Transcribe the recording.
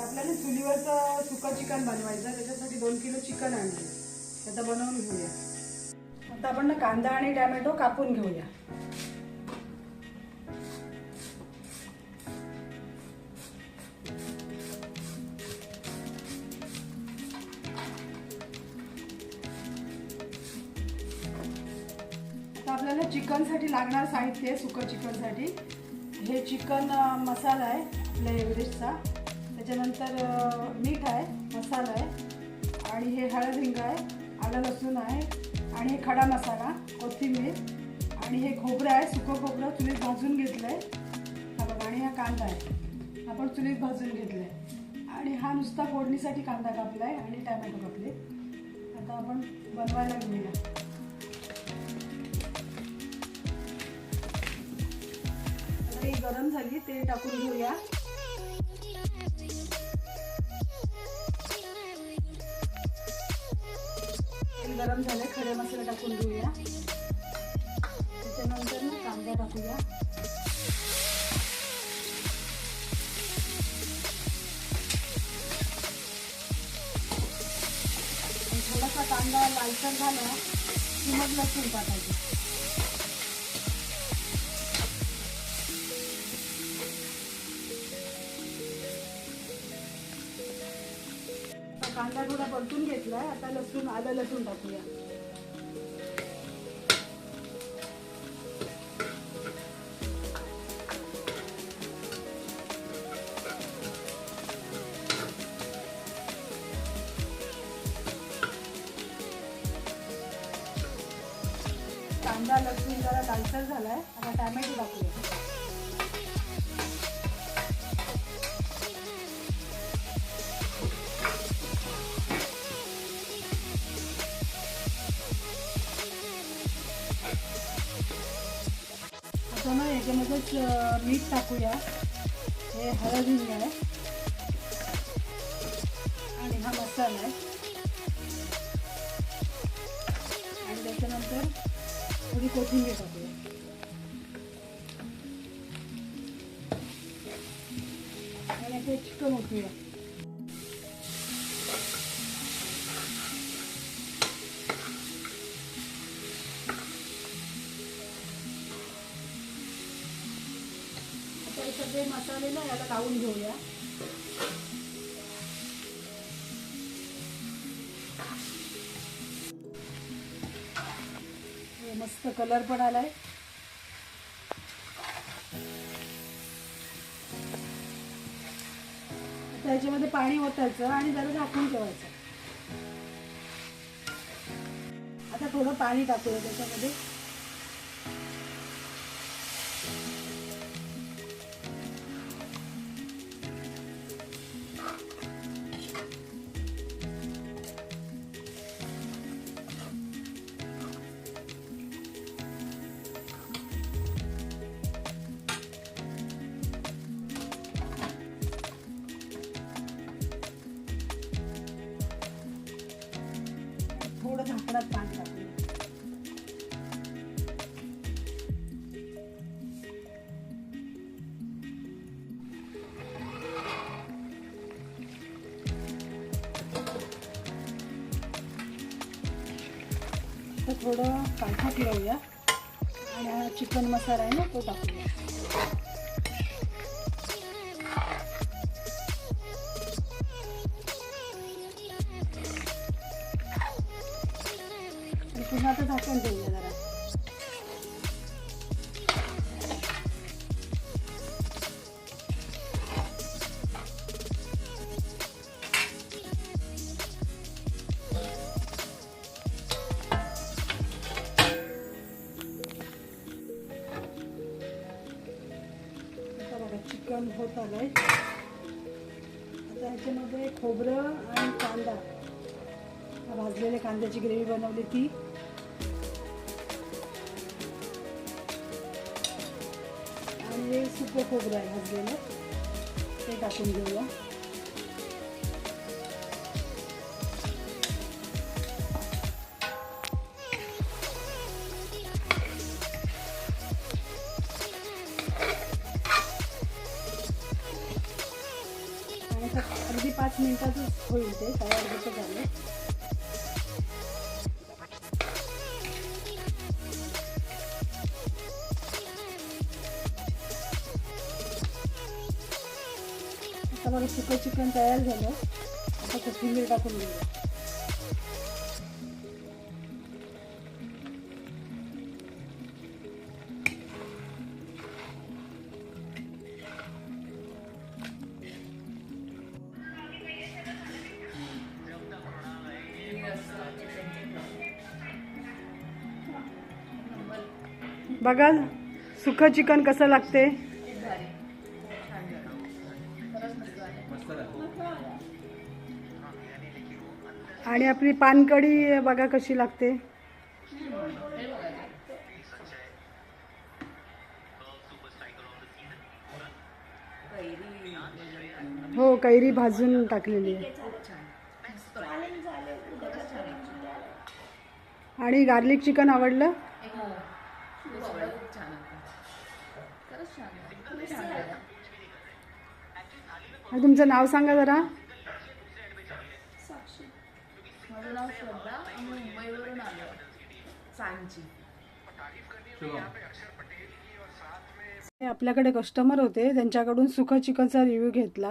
आता आपल्याला चुलीवरचं सुकं चिकन बनवायचं. त्याच्यासाठी दोन किलो चिकन आणलं आता बनवून घेऊया. आता आपण ना कांदा आणि टॅमॅटो कापून घेऊया. आता आपल्याला चिकनसाठी लागणार साहित्य आहे सुकं चिकनसाठी. हे चिकन मसाला आहे आपल्या एव्हरेस्टचा. त्याच्यानंतर मीठ आहे मसाला आहे आणि हे हळद हिंग आहे आलं लसूण आहे आणि हे खडा मसाला कोथिंबीर आणि हे खोबरं आहे सुकं खोबरं चुलीत भाजून घेतलं आहे हा बघा आणि हा कांदा आहे. आपण चुलीत भाजून घेतलं आहे आणि हा नुसता फोडणीसाठी कांदा कापला आहे आणि टॅमॅटो कापले. आता आपण बनवायला घेऊया. गरम झाली ते टाकून घेऊया. गरम झाले खडे मसाले टाकून घेऊया त्याच्यानंतर ना कांदा टाकूया. थोडासा कांदा लालसर झाला की मग लसूण टाकायचा. कांदा थोडा परतून घेतलाय. आता लसूण आलं लसूण टाकूया. कांदा लसूण जरा लालसर झालाय. आता टॅमॅटो टाकूया. आता ना याच्यामध्येच मीठ टाकूया. हे हळद हिंग आहे आणि हा मसाला आहे. आणि त्याच्यानंतर थोडी कोथिंबीर टाकूया. आणि आता चिकन उठूया हे सगळे मसाले ना याला लावून घेऊया. मस्त कलर पण आलाय. त्याच्यामध्ये पाणी ओतायचं आणि जरा झाकून ठेवायचं. आता थोडं पाणी टाकूया त्याच्यामध्ये. थोडं झाकणात पाणी टाकूया तर थोडं पाण्यात लावूया आणि हा चिकन मसाला आहे ना तो टाकूया पुन्हा आता झाकण देऊया जरा. चिकन होत आलंय. आता ह्याच्यामध्ये खोबरं आणि कांदा. भाजलेले भाजलेल्या कांद्याची ग्रेव्ही बनवली ती. सुकं खोबरं आहे भाजलेलं. ते टाकून घेऊया. अगदी पाच मिनिटातच होईल ते तयार जसं झालं. आता बघा सुकं चिकन तयार झालं आता कोथिंबीर टाकून घेऊया बघा सुखं चिकन कसं लागते? आणि आपली पानकढी बघा कशी लागते. हो कैरी भाजून टाकलेली आहे. आणि गार्लिक चिकन आवडलं? आणि तुमचं नाव सांगा जरा. माझं नाव श्रद्धा आम्ही मुंबईवरून आलो सांची. आपल्याकडे कस्टमर होते. त्यांच्याकडून सुखं चिकनचा रिव्ह्यू घेतला.